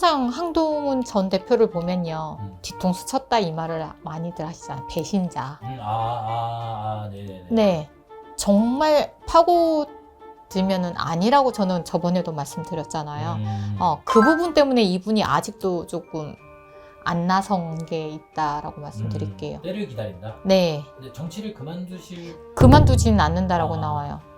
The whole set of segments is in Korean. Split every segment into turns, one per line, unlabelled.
항상 항동훈 전 대표를 보면요.
음.
뒤통수 쳤다 이 말을 많이들 하시잖아요. 배신자.
음, 아, 아, 아, 네네네.
네. 정말 파고 들면은 아니라고 저는 저번에도 말씀드렸잖아요.
음,
어, 그 부분 때문에 이분이 아직도 조금 안 나선 게 있다라고 말씀드릴게요.
음, 때를 기다린다.
네.
근데 정치를 그만두실
그만두지는 않는다라고
아.
나와요.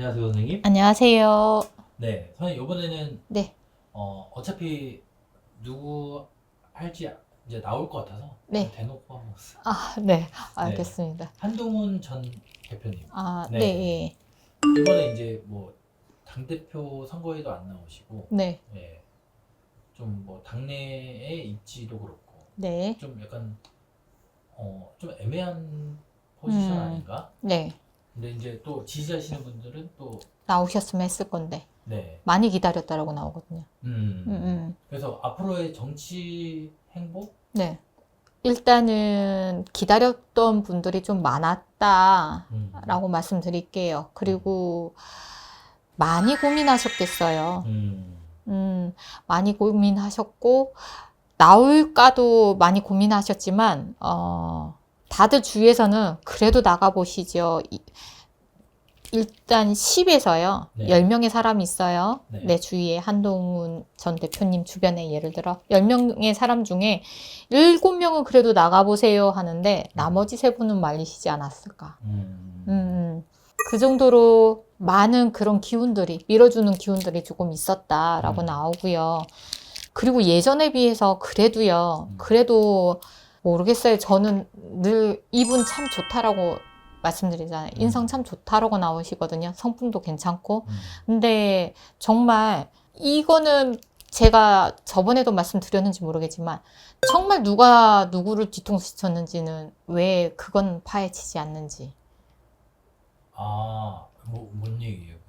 안녕하세요, 선생님.
안녕하세요.
네, 선생님 이번에는
네.
어, 어차피 누구 할지 이제 나올 것 같아서
네.
대놓고 한번
아, 네. 알겠습니다.
한동훈 전 대표님
아,
네.
네.
이번에 이제 뭐 당 대표 선거에도 안 나오시고
네.
예, 좀뭐 당내의 입지도 그렇고
네.
좀 약간 어, 좀 애매한 포지션
음.
아닌가?
네.
근데 이제 또 지지하시는 분들은 또
나오셨으면 했을 건데.
네.
많이 기다렸다라고 나오거든요.
음.
음, 음.
그래서 앞으로의 정치 행보?
네. 일단은 기다렸던 분들이 좀 많았다라고
음.
말씀드릴게요. 그리고 많이 고민하셨겠어요.
음.
음, 많이 고민하셨고, 나올까도 많이 고민하셨지만, 어, 다들 주위에서는 그래도 나가보시죠. 이- 일단 10에서요,
네.
10명의 사람이 있어요.
네.
내 주위에 한동훈 전 대표님 주변에 예를 들어 10명의 사람 중에 7명은 그래도 나가보세요 하는데 나머지 세 분은 말리시지 않았을까.
음.
음, 그 정도로 많은 그런 기운들이, 밀어주는 기운들이 조금 있었다라고
음.
나오고요. 그리고 예전에 비해서 그래도요,
음.
그래도 모르겠어요. 저는 늘 이분 참 좋다라고 말씀드리잖아요.
음.
인성 참 좋다라고 나오시거든요. 성품도 괜찮고.
음.
근데 정말 이거는 제가 저번에도 말씀드렸는지 모르겠지만 정말 누가 누구를 뒤통수 쳤는지는 왜 그건 파헤치지 않는지.
아, 뭐, 뭔 얘기예요?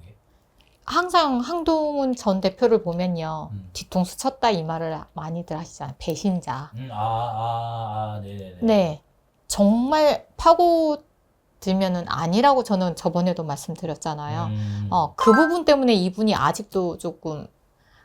항상 항동훈 전 대표를 보면요.
음.
뒤통수 쳤다 이 말을 많이들 하시잖아요. 배신자.
음, 아, 아, 아, 네네네.
네. 정말 파고 들면은 아니라고 저는 저번에도 말씀드렸잖아요.
음.
어, 그 부분 때문에 이분이 아직도 조금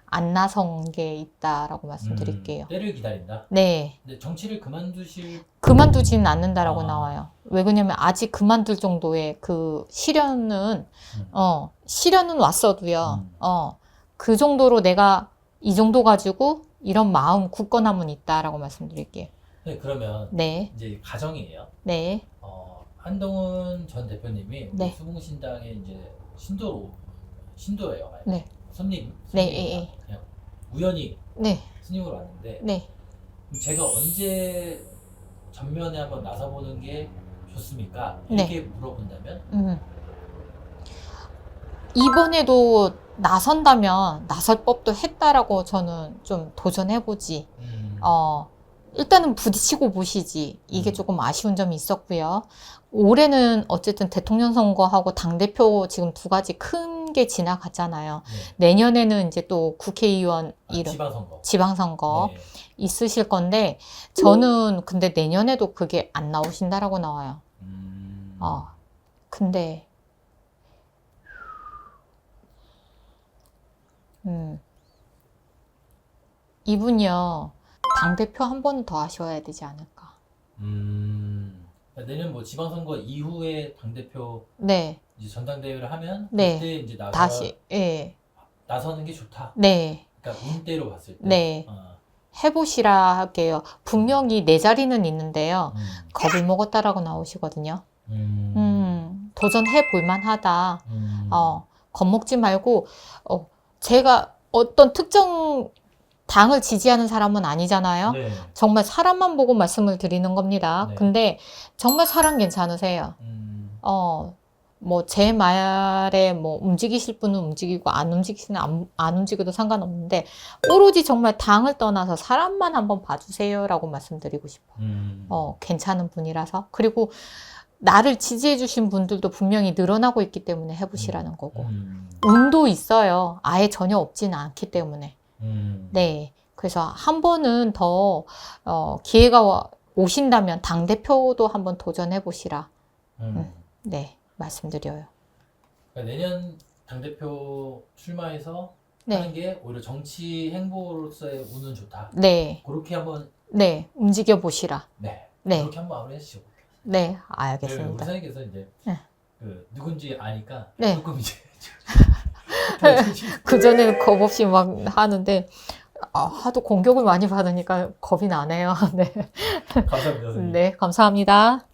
안 나선 게 있다라고 말씀드릴게요.
음, 때를 기다린다.
네.
근데 정치를 그만두실
그만두지는 않는다라고
아.
나와요. 왜 그러냐면 아직 그만둘 정도의 그 시련은
음.
어 시련은 왔어도요.
음.
어그 정도로 내가 이 정도 가지고 이런 마음 굳건함은 있다라고 말씀드릴게요.
네, 그러면
네,
이제 가정이에요.
네,
어, 한동훈 전 대표님이
네.
수봉신당의 이제 신도로 신도예요.
네.
손님.
네. 예, 예.
그냥 우연히
네,
스님으로 왔는데
네.
그럼 제가 언제 전면에 한번 나서보는 게 좋습니까?
네.
이렇게 물어본다면
음. 이번에도 나선다면 나설 법도 했다라고 저는 좀 도전해보지.
음,
어, 일단은 부딪히고 보시지. 이게
음.
조금 아쉬운 점이 있었고요. 올해는 어쨌든 대통령 선거하고 당대표 지금 두 가지 큰 게 지나갔잖아요.
네.
내년에는 이제 또 국회의원
아,
이름,
지방선거.
지방선거
네.
있으실 건데, 저는 근데 내년에도 그게 안 나오신다라고 나와요.
음,
어, 근데, 음, 이분이요, 당 대표 한 번 더 하셔야 되지 않을까.
음, 내년 뭐 지방선거 이후에 당 대표
네,
이제 전당대회를 하면
네.
그때 이제 나서
다시, 예,
나서는 게 좋다.
네,
그러니까 운대로 봤을 때.
네.
어,
해보시라 할게요. 분명히 네 자리는 있는데요.
음,
겁을 먹었다라고 나오시거든요.
음,
음, 도전해 볼만 하다.
음,
어, 겁먹지 말고, 어, 제가 어떤 특정 당을 지지하는 사람은 아니잖아요.
네.
정말 사람만 보고 말씀을 드리는 겁니다.
네.
근데 정말 사람 괜찮으세요.
음,
어, 뭐 제 말에 뭐 움직이실 분은 움직이고 안 움직이시는 안, 안 움직여도 상관없는데 오로지 정말 당을 떠나서 사람만 한번 봐주세요라고 말씀드리고 싶어요.
음,
어, 괜찮은 분이라서 그리고 나를 지지해 주신 분들도 분명히 늘어나고 있기 때문에 해보시라는 거고
음,
운도 있어요. 아예 전혀 없지는 않기 때문에.
음,
네. 그래서 한 번은 더, 어, 기회가 와- 오신다면 당 대표도 한번 도전해 보시라.
음.
네. 말씀드려요.
그러니까 내년 당 대표 출마해서
네.
하는 게 오히려 정치 행보로서의 운은 좋다.
네.
그렇게 한번
네. 움직여 보시라.
네,
네.
그렇게 한번 마무리 해 주시죠.
네.
네, 우리
알겠습니다.
사장님께서 이제
네.
그 누군지 아니까
네.
조금 이제
그전에는 겁 없이 막 하는데, 아, 하도 공격을 많이 받으니까 겁이 나네요. 네.
감사합니다. 선생님.
네. 감사합니다.